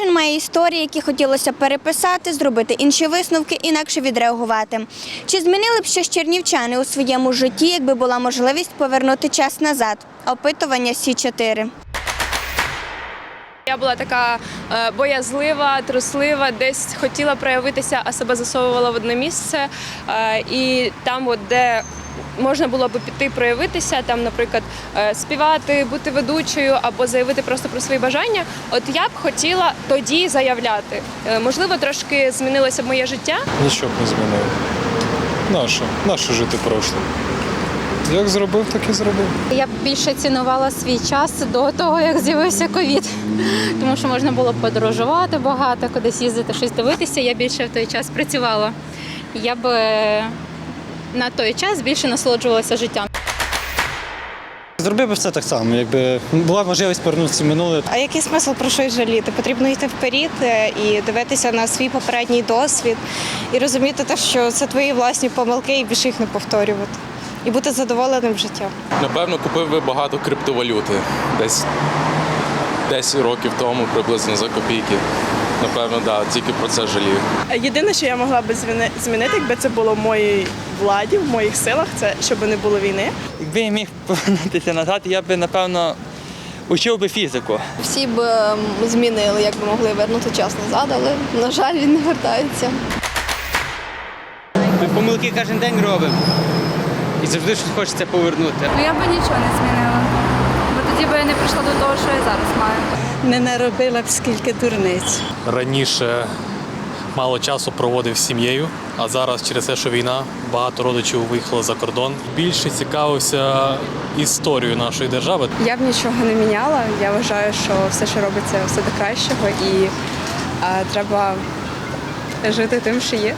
має історії, які хотілося переписати, зробити інші висновки, інакше відреагувати. Чи змінили б щось чернівчани у своєму житті, якби була можливість повернути час назад? Опитування Сі 4 Я була така е, боязлива, труслива, десь хотіла проявитися, а себе засовувала в одне місце. Е, І там, от, де можна було би піти проявитися, там, наприклад, е, співати, бути ведучою або заявити просто про свої бажання. От я б хотіла тоді заявляти. Е, Можливо, трошки змінилося б моє життя. Нічого б не змінив. Нащо? Нащо жити прошлим? Як зробив, так і зробив. Я б більше цінувала свій час до того, як з'явився ковід, тому що можна було подорожувати багато, кудись їздити, щось дивитися. Я більше в той час працювала. Я б е, на той час більше насолоджувалася життям. Зробив би все так само, якби була можливість повернутися в минуле. А який смисл про щось жаліти? Потрібно йти вперед е, і дивитися на свій попередній досвід і розуміти те, що це твої власні помилки, і більше їх не повторювати. І бути задоволеним життям. Напевно, купив би багато криптовалюти десь 10 років тому, приблизно за копійки. Напевно, да, тільки про це жалію. Єдине, що я могла би змінити, якби це було в моїй владі, в моїх силах, це щоб не було війни. Якби я міг повернутися назад, я би напевно учив би фізику. Всі б ем, змінили, як би могли вернути час назад, але на жаль, він не вертається. Ми помилки кожен день робимо. І завжди щось хочеться повернути. Ну я б нічого не змінила, бо тоді би я не прийшла до того, що я зараз маю. Не наробила б скільки дурниць. раніше мало часу проводив з сім'єю, а зараз через те, що війна, багато родичів виїхало за кордон. Більше цікавився історією нашої держави. Я б нічого не міняла. Я вважаю, що все, що робиться, все до кращого, і а, треба жити тим, що є.